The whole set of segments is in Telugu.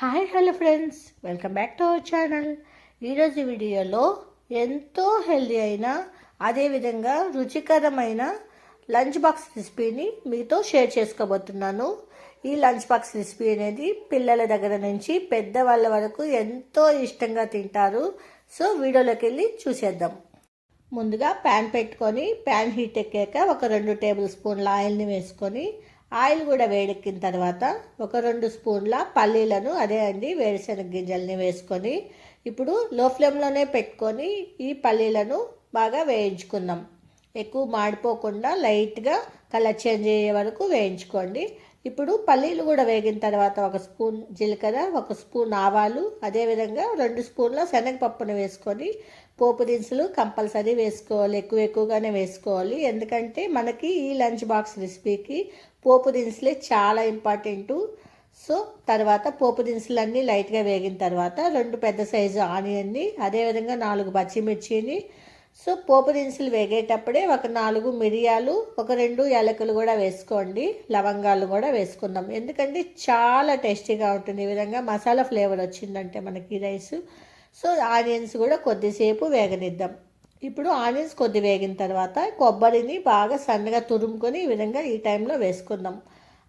Hi hello friends. Welcome back to our channel. ఈరోజు వీడియోలో ఎంతో హెల్దీ అయిన అదేవిధంగా రుచికరమైన లంచ్ బాక్స్ రెసిపీని మీతో షేర్ చేసుకోబోతున్నాను. ఈ లంచ్ బాక్స్ రెసిపీ అనేది పిల్లల దగ్గర నుంచి పెద్దవాళ్ళ వరకు ఎంతో ఇష్టంగా తింటారు. సో వీడియోలోకి వెళ్ళి చూసేద్దాం. ముందుగా ప్యాన్ పెట్టుకొని ప్యాన్ హీట్ ఎక్కాక ఒక రెండు టేబుల్ స్పూన్ల ఆయిల్ని వేసుకొని ఆయిల్ కూడా వేడెక్కిన తర్వాత ఒక రెండు స్పూన్ల పల్లీలను అదే అండి వేరుశనగ గింజల్ని వేసుకొని ఇప్పుడు లో ఫ్లేమ్లోనే పెట్టుకొని ఈ పల్లీలను బాగా వేయించుకుందాం. ఎక్కువ మాడిపోకుండా లైట్గా కలర్ చేంజ్ అయ్యే వరకు వేయించుకోండి. ఇప్పుడు పల్లీలు కూడా వేగిన తర్వాత ఒక స్పూన్ జీలకర్ర ఒక స్పూన్ ఆవాలు అదేవిధంగా రెండు స్పూన్ల శనగపప్పును వేసుకొని పోపు దినుసులు కంపల్సరీ వేసుకోవాలి ఎక్కువ ఎక్కువగానే వేసుకోవాలి. ఎందుకంటే మనకి ఈ లంచ్ బాక్స్ రెసిపీకి పోపు దినుసులే చాలా ఇంపార్టెంటు. సో తర్వాత పోపు దినుసులన్నీ లైట్గా వేగిన తర్వాత రెండు పెద్ద సైజు ఆనియన్ని అదేవిధంగా నాలుగు పచ్చిమిర్చిని సో పోపు దినుసులు వేగేటప్పుడే ఒక నాలుగు మిరియాలు ఒక రెండు యాలకులు కూడా వేసుకోండి. లవంగాలు కూడా వేసుకుందాం. ఎందుకంటే చాలా టేస్టీగా ఉంటుంది. ఈ విధంగా మసాలా ఫ్లేవర్ వచ్చిందంటే మనకి రైస్. సో ఆనియన్స్ కూడా కొద్దిసేపు వేగనిద్దాం. ఇప్పుడు ఆనియన్స్ కొద్ది వేగిన తర్వాత కొబ్బరిని బాగా సన్నగా తురుముకొని ఈ విధంగా ఈ టైంలో వేసుకుందాం.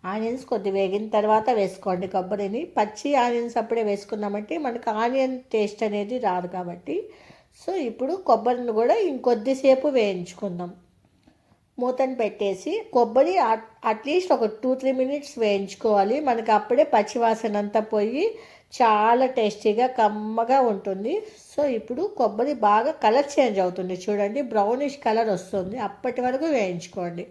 ఆనియన్స్ కొద్ది వేగిన తర్వాత వేసుకోండి కొబ్బరిని. పచ్చి ఆనియన్స్ అప్పుడే వేసుకున్నామంటే మనకు ఆనియన్ టేస్ట్ అనేది రాదు కాబట్టి సో ఇప్పుడు కొబ్బరిని కూడా ఇంకొద్దిసేపు వేయించుకుందాం. మూతను పెట్టేసి కొబ్బరి అట్లీస్ట్ ఒక టూ త్రీ మినిట్స్ వేయించుకోవాలి. మనకి అప్పుడే పచ్చివాసన అంతా పోయి చాలా టేస్టీగా కమ్మగా ఉంటుంది. సో ఇప్పుడు కొబ్బరి బాగా కలర్ చేంజ్ అవుతుంది. చూడండి బ్రౌనిష్ కలర్ వస్తుంది. అప్పటి వరకు వేయించుకోండి.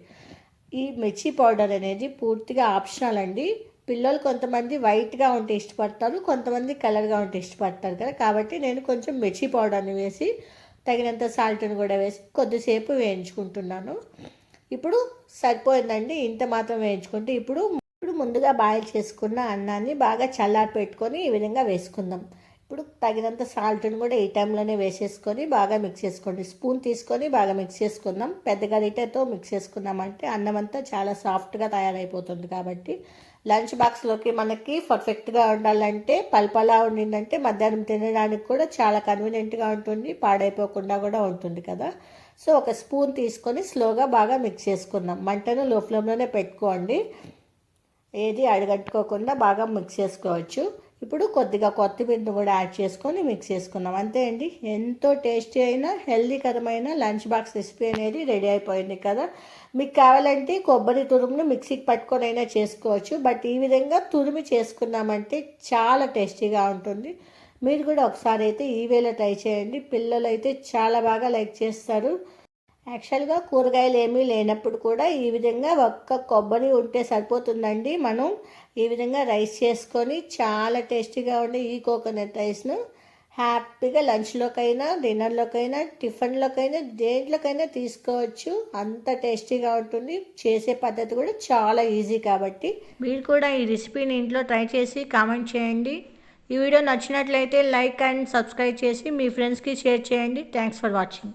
ఈ మిర్చి పౌడర్ అనేది పూర్తిగా ఆప్షనల్ అండి. పిల్లలు కొంతమంది వైట్గా ఉంటే ఇష్టపడతారు కొంతమంది కలర్గా ఉంటే ఇష్టపడతారు కదా. కాబట్టి నేను కొంచెం మిర్చి పౌడర్ని వేసి తగినంత సాల్ట్ని కూడా వేసి కొద్దిసేపు వేయించుకుంటున్నాను. ఇప్పుడు సరిపోయిందండి. ఇంత మాత్రం వేయించుకుంటే ఇప్పుడు ఇప్పుడు ముందుగా బాయిల్ చేసుకున్న అన్నాన్ని బాగా చల్లారి పెట్టుకొని ఈ విధంగా వేసుకుందాం. ఇప్పుడు తగినంత సాల్ట్ని కూడా ఈ టైంలోనే వేసేసుకొని బాగా మిక్స్ చేసుకోండి. స్పూన్ తీసుకొని బాగా మిక్స్ చేసుకుందాం. పెద్ద గరిటెతో మిక్స్ చేసుకున్నామంటే అన్నం అంతా చాలా సాఫ్ట్గా తయారైపోతుంది కాబట్టి లంచ్ బాక్స్లోకి మనకి పర్ఫెక్ట్గా ఉండాలంటే పల్పలా ఉండిందంటే మధ్యాహ్నం తినడానికి కూడా చాలా కన్వీనియంట్గా ఉంటుంది పాడైపోకుండా కూడా ఉంటుంది కదా. సో ఒక స్పూన్ తీసుకొని స్లోగా బాగా మిక్స్ చేసుకుందాం. మంటను లో ఫ్లేమ్లోనే పెట్టుకోండి. ఏది అడగట్టుకోకుండా బాగా మిక్స్ చేసుకోవచ్చు. ఇప్పుడు కొద్దిగా కొత్తిమీరను కూడా యాడ్ చేసుకొని మిక్స్ చేసుకున్నాం అంతే అండి ఎంతో టేస్టీ అయిన హెల్దీకరమైన లంచ్ బాక్స్ రెసిపీ అనేది రెడీ అయిపోయింది కదా. మీకు కావాలంటే కొబ్బరి తురుమును మిక్సీకి పట్టుకొని అయినా చేసుకోవచ్చు. బట్ ఈ విధంగా తురిమి చేసుకున్నామంటే చాలా టేస్టీగా ఉంటుంది. మీరు కూడా ఒకసారి అయితే ఈ వేళ ట్రై చేయండి. పిల్లలు అయితే చాలా బాగా లైక్ చేస్తారు. యాక్చువల్గా కూరగాయలు ఏమీ లేనప్పుడు కూడా ఈ విధంగా ఒక్క కొబ్బరి ఉంటే సరిపోతుందండి. మనం ఈ విధంగా రైస్ చేసుకొని చాలా టేస్టీగా ఉండే ఈ కోకోనట్ రైస్ను హ్యాపీగా లంచ్లోకైనా డిన్నర్లోకైనా టిఫిన్లోకైనా దేంట్లోకైనా తీసుకోవచ్చు. అంత టేస్టీగా ఉంటుంది. చేసే పద్ధతి కూడా చాలా ఈజీ కాబట్టి. మీరు కూడా ఈ రెసిపీని ఇంట్లో ట్రై చేసి కామెంట్ చేయండి. ఈ వీడియో నచ్చినట్లయితే లైక్ అండ్ సబ్స్క్రైబ్ చేసి మీ ఫ్రెండ్స్కి షేర్ చేయండి. Thanks for watching.